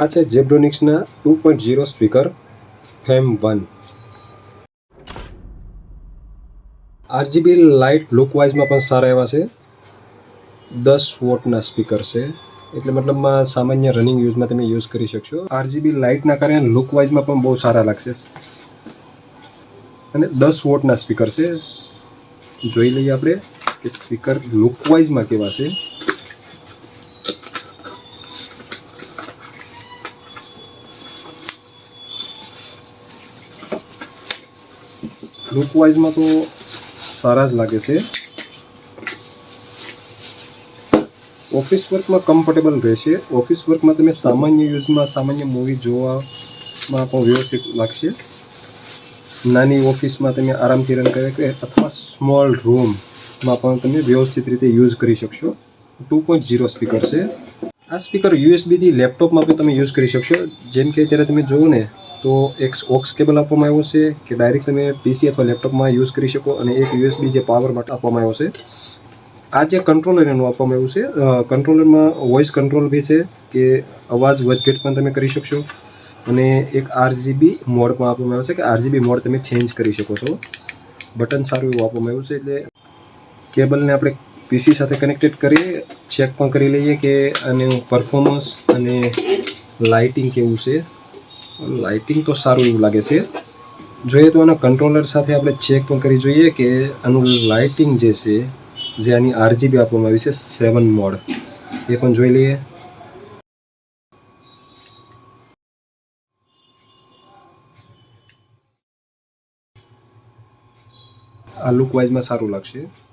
આ છે જેબ્રોનિક્સના two point zero speaker, fame one. RGB light લુકવાઇઝમાં પણ સારા એવા છે. દસ વોટના સ્પીકર છે. એટલે મતલબમાં સામાન્ય રનિંગ યુઝમાં તમે યુઝ કરી શકશો. આરજીબી લાઇટના કારણે લુકવાઇઝમાં પણ બહુ સારા લાગશે. અને દસ વોટના સ્પીકર છે. જોઈ લઈએ આપણે કે સ્પીકર લુકવાઇઝમાં કેવા છે. લુકવાઇઝમાં તો સારા જ લાગે છે. ઓફિસ વર્કમાં કમ્ફર્ટેબલ રહેશે. ઓફિસ વર્કમાં તમે સામાન્ય યુઝમાં સામાન્ય મૂવી જોવામાં પણ વ્યવસ્થિત લાગશે. નાની ઓફિસમાં તમે આરામથી રન કરી અથવા સ્મોલ રૂમમાં પણ તમે વ્યવસ્થિત રીતે યુઝ કરી શકશો. ટુ પોઈન્ટ ઝીરો સ્પીકર છે. આ સ્પીકર યુએસબીથી લેપટોપમાં પણ તમે યુઝ કરી શકશો. જેમ કે અત્યારે તમે જોવો ને તો એક ઓક્સ કેબલ આપવામાં આવ્યો છે કે ડાયરેક્ટ તમે પીસી અથવા લેપટોપમાં યુઝ કરી શકો અને એક યુએસબી જે પાવર માટે આપવામાં આવ્યો છે. આ જે કંટ્રોલર એનું આપવામાં આવ્યું છે કંટ્રોલરમાં વોઇસ કંટ્રોલ બી છે કે અવાજ વધઘટ પણ તમે કરી શકશો અને એક આરજીબી મોડ પણ આપવામાં આવ્યો છે કે આરજીબી મોડ તમે ચેન્જ કરી શકો છો. બટન સારું એવું આપવામાં આવ્યું છે એટલે કેબલને આપણે પીસી સાથે કનેક્ટેડ કરીએ ચેક પણ કરી લઈએ કે આનું પરફોર્મન્સ અને લાઇટિંગ કેવું છે. લાઇટિંગ તો સારું એવું લાગે છે. જોઈએ તો આના કંટ્રોલર સાથે આપણે ચેક પણ કરી જોઈએ કે આનું લાઇટિંગ જે છે, જે આની આરજીબી આપવામાં આવી છે, સેવન મોડ. એ પણ જોઈ લઈએ. આ લુક વાઇઝમાં સારું લાગશે.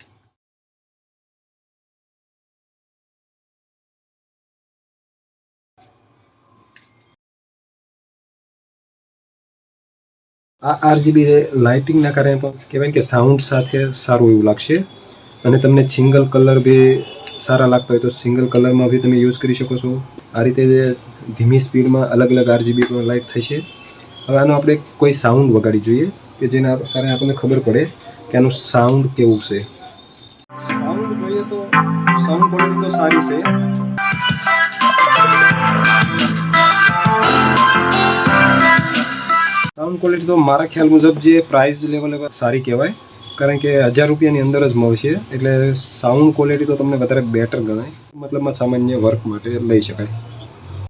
આ આરજીબી લાઇટિંગના કારણે પણ કહેવાય કે સાઉન્ડ સાથે સારું એવું લાગશે. અને તમને સિંગલ કલર બી સારા લાગતા હોય તો સિંગલ કલરમાં બી તમે યુઝ કરી શકો છો. આ રીતે ધીમી સ્પીડમાં અલગ અલગ આરજીબી લાઇટ થશે હવે આનો આપણે કોઈ સાઉન્ડ વગાડી જોઈએ કે જેના કારણે આપણને ખબર પડે કે આનું સાઉન્ડ કેવું છે. સાઉન્ડ જોઈએ તો સાઉન્ડ ક્વોલિટી તો સારી છે. સાઉન્ડ ક્વોલિટી તો મારા ખ્યાલ મુજબ જે પ્રાઇસ લેવલ સારી કહેવાય. કારણ કે હજાર રૂપિયાની અંદર જ મળશે. એટલે સાઉન્ડ ક્વોલિટી તો તમને વધારે બેટર ગણાય. મતલબમાં સામાન્ય વર્ક માટે લઈ શકાય.